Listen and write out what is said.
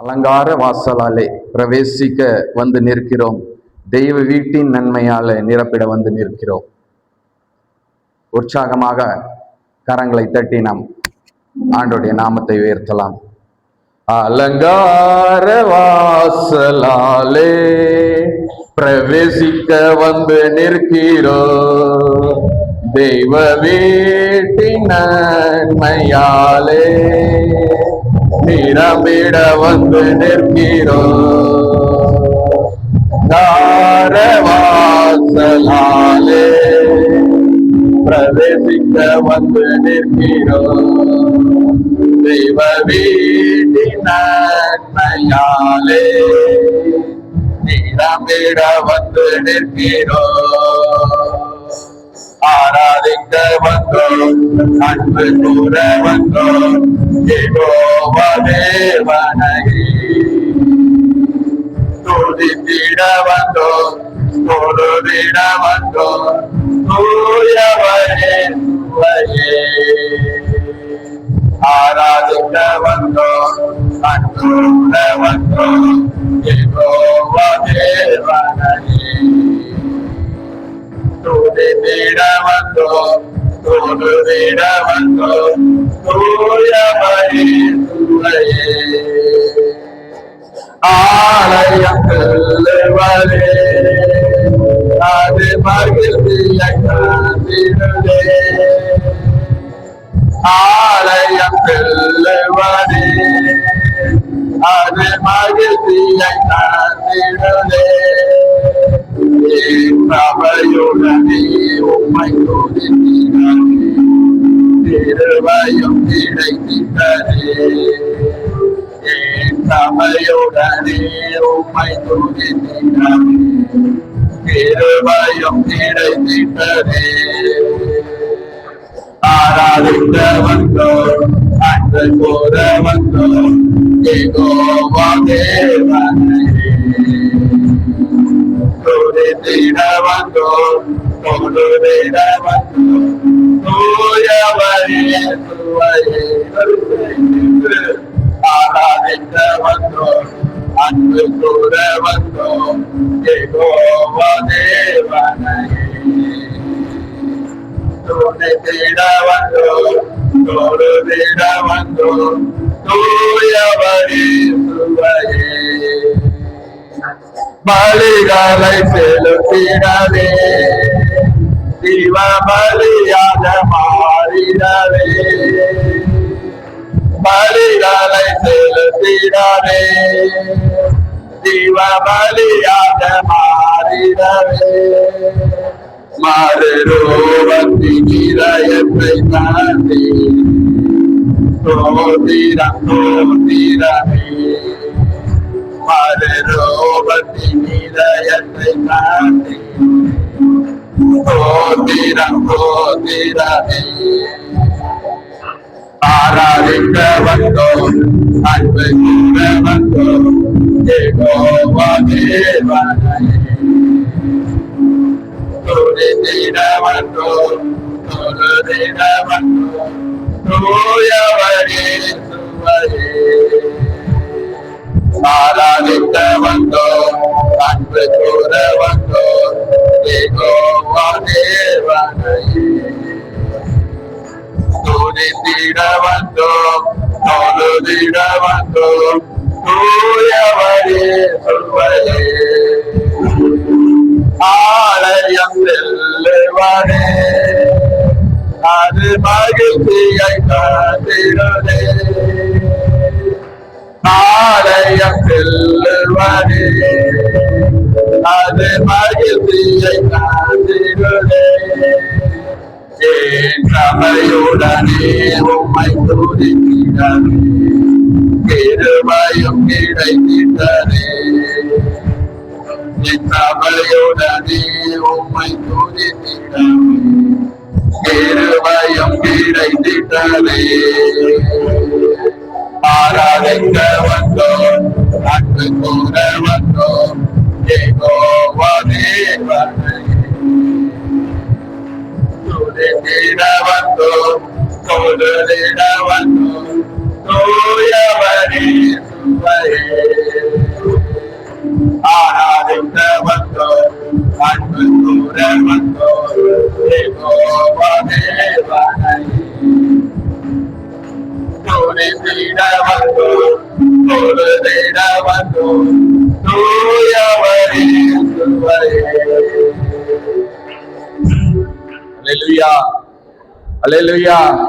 அலங்கார வாசலாலே பிரவேசிக்க வந்து நிற்கிறோம். தெய்வ வீட்டின் நன்மையாலே நிரப்பிட வந்து நிற்கிறோம். உற்சாகமாக கரங்களை தட்டி நாம் ஆண்டோடைய நாமத்தை உயர்த்தலாம். அலங்கார வாசலாலே பிரவேசிக்க வந்து நிற்கிறோ தெய்வ வீட்டின் நன்மையாலே திறமிட வந்து நிற்கிறோம் தாரவாசலாலே பிரவேசிக்க வந்து நிற்கிறோம் தெய்வ வீட்டினாலே திறமிட வந்து நிற்கிறோம் வந்தோம் அன்பு கூற வந்தோம் யெகோவா துதித்திட வந்தோம் தொழுதிட வந்தோம் தூயவரே ஆராதிக்க வந்தோம் அன்புட வந்தோம் யெகோவா துதித்திட வந்தோம் தொழுதிட வந்தோம் தூயவரே துவையே ஆலயம் செல்லுவரே அது மகிழ்ச்சியை காத்திடுதே ஆலயம் செல்லுவரே அது மகிழ்ச்சியை காத்திடுதே சபையுடனே உம்மை துதிக்கிறாரே திருவையும் கிடைக்கின்றதே என் உம்மை துதிக்கிறாரே திருவையும் கிடைக்கின்றதே ஆராதிக்க வந்தோம் அன்பு கூற வந்தோம் ஏகோவா தேவனே துதித்திட வந்தோம் தொழுதிட வந்தோம் தூயவரே துவையே ஆராதிக்க வந்தோம் அன்பு கூற வந்தோம் ஏகோவா தேவனையே துதித்திட வந்தோம் தொழுதிட வந்தோம் தூயவரே பலிகளை செலுத்தினவே ஜீவ பலியாக மாறினவே பலிகளை செலுத்தினவே ஜீவ பலியாக மாறினவே மறுரூபத்தின் இதயத்தை தாண்டி. தோதிரம் தோதிரமே மறுரூபத்தின் இதயத்தை தாண்டி தோதிரம் தோதிரமே ஆராதிக்க வந்தோம் அன்பு கூற வந்தோம் ஏகோவா தேவனையே துதித்திட வந்தோம் தொழுதிட வந்தோம் தூயவரே சுவையே ஆராதிக்க வந்தோம் அன்பு கூற வந்தோம் ஏகோவா தேவனையே வந்தோம் தொழுதிட வந்தோம் தூயவரே சொல்வரே ஆலயம் செல்லுவரே அது மகிழ்ச்சியை காத்திரதே ஆலயம் செல்லுவரே அது மகிழ்ச்சியை காத்திரதே என் சபையுடனே உம்மை துதிக்கிறதே கிருபையும் கிடைக்கின்றதே சபையுடனே உம்மை துதித்திடவே கிருபையும் கிடைத்திட்டவே ஆராதிக்க வந்தோம் அன்பு கூற வந்தோம் ஏகோவா தேவனை துதித்திட வந்தோம் தொழுதிட வந்தோம் தூயவரே Hallelujah. Hallelujah.